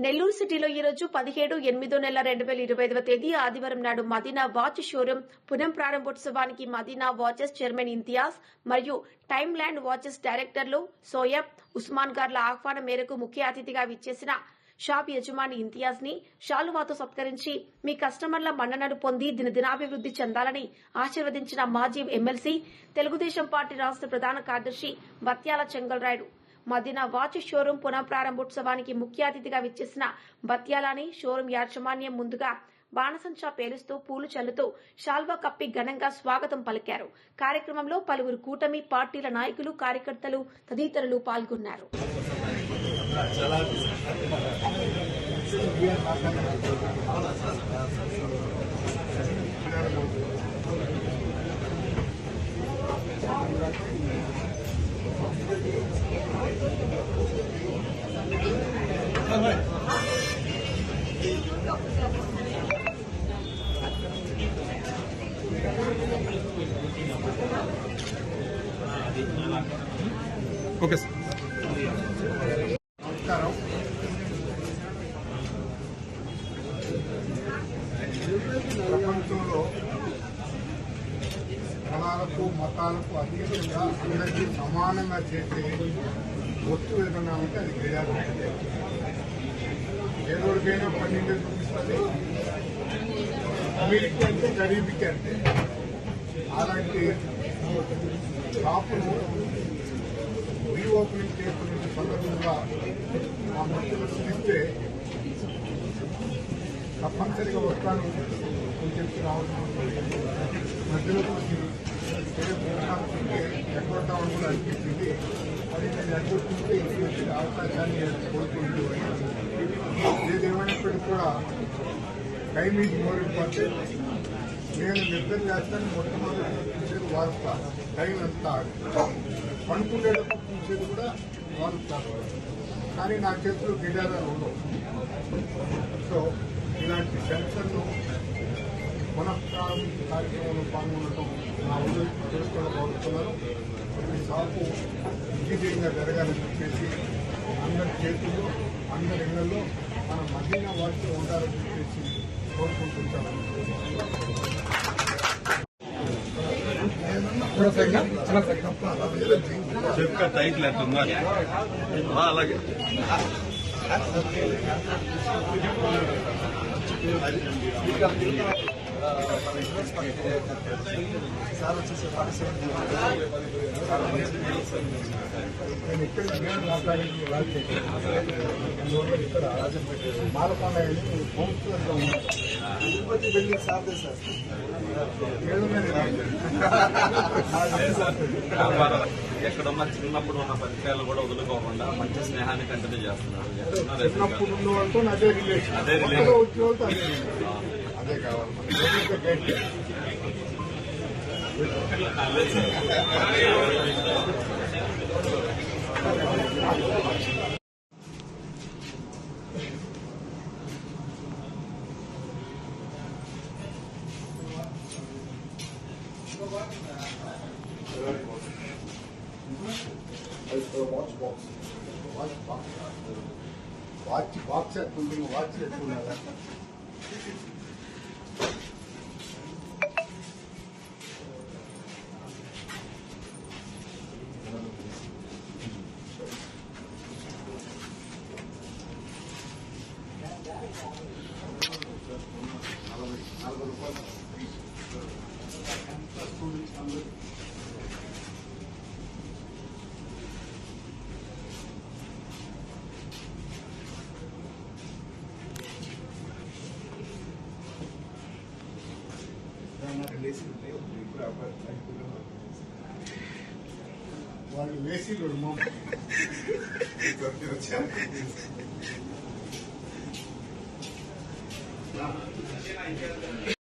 నెల్లూరు సిటీలో ఈ రోజు పదిహేడు ఎనిమిదో నెల రెండు వేల ఇరవై ఐదవ తేదీ ఆదివారం నాడు మదీనా వాచ్ షోరూం పునః ప్రారంభోత్సవానికి మదీనా వాచెస్ చైర్మన్ ఇంతియాజ్ మరియు టైమ్ ల్యాండ్ వాచెస్ డైరెక్టర్లు సోయబ్ ఉస్మాన్ గార్ల ఆహ్వానం మేరకు ముఖ్య అతిథిగా విచ్చేసిన షాప్ యజమాని ఇంతియాజ్ని షాలువాతో సత్కరించి మీ కస్టమర్ల మన్ననలు పొంది దినదినాభివృద్ది చెందాలని ఆశీర్వదించిన మాజీ ఎమ్మెల్సీ తెలుగుదేశం పార్టీ రాష్ట్ర ప్రధాన కార్యదర్శి బత్యాల చెంగల్రాయుడు మదీనా వాచ్ షోరూం పునఃప్రారంభోత్సవానికి ముఖ్య అతిథిగా విచ్చేసిన బత్యాలాని షోరూం యాజమాన్యం ముందుగా బాణసంచా పేలుస్తూ పూలు చల్లుతూ షాల్వా కప్పి ఘనంగా స్వాగతం పలికారు. కార్యక్రమంలో పలువురు కూటమి పార్టీల నాయకులు కార్యకర్తలు తదితరులు పాల్గొన్నారు. Okay sir. నమస్కారం ప్రపంచంలో కులాలకు మతాలకు అతీతంగా అందరికీ సమానంగా చేసే వస్తువు ఏదన్నా ఉంటే అది గడియారం ఏదోడికైనా పన్నెండు చూపిస్తుంది అమీర్కి అంటే గరీబీకి అంటే అలాంటి షాపును రీఓపెనింగ్ చేస్తున్న సందర్భంగా మా మంత్రులు పిలిస్తే తప్పనిసరిగా వస్తాను అని చెప్పి రావడం మధ్యలో వచ్చి ఎక్కడతామని కూడా అనిపించింది అది నేను అడ్డుకుంటే ఇటువంటి అవకాశాన్ని కోరుకుంటూ ఏదేమైనప్పటికీ కూడా టైం ఈజ్ మోర్ ఇంపార్టెంట్ నేను నిద్ర చేస్తాను మొట్టమొదటి చూసేది వార్త టైం అంతా పనుకునేటప్పుడు చూసేది కూడా వాడుతాను కానీ నా చేతిలో గిటారాలు ఉండవు. సో ఇలాంటి సెన్సర్ను పునఃప్రారంభ కార్యక్రమంలో పాల్గొనడం నా చేసుకోవడం కోరుతున్నాను ఈ షాపు విజయంగా జరగాలని చెప్పేసి అందరి చేతుల్లో అందరి ఇళ్ళలో మన మదీనా వాటిలో ఉండాలని చెప్పేసి కోరుకుంటుంటాను చెప్పే టైటిల్ ఎట్లుందా ఆ, అలాగే నేను ఇక్కడ నేను మాట్లాడింది రాజశేఖర్ అందువల్ల ఇక్కడ మాలకొండ వెళ్ళి కౌన్సిలర్గా ఉన్నాను తిరుపతి వెళ్ళి సాధే సార్ వ్యాపారం ఎక్కడున్న చిన్నప్పుడు ఉన్న పరిచయాలు కూడా వదులుకోకుండా మంచి స్నేహాన్ని కంటిన్యూ చేస్తున్నారు. చిన్నప్పుడు అదే రిలేషన్ అదే relation. కొత్తగా వచ్చిన వాళ్ళతో అదే relation. అదే కావాలి మనకి. గట్టి. Watch box watch box watch box ఎట్టుంది వాచ్ ఎట్టున్నదా నలభై నలభై రూపాయలు ఎంత స్టూడెంట్స్ అందరూ వాళ్ళు వేసి వచ్చారు 啊，现在已经。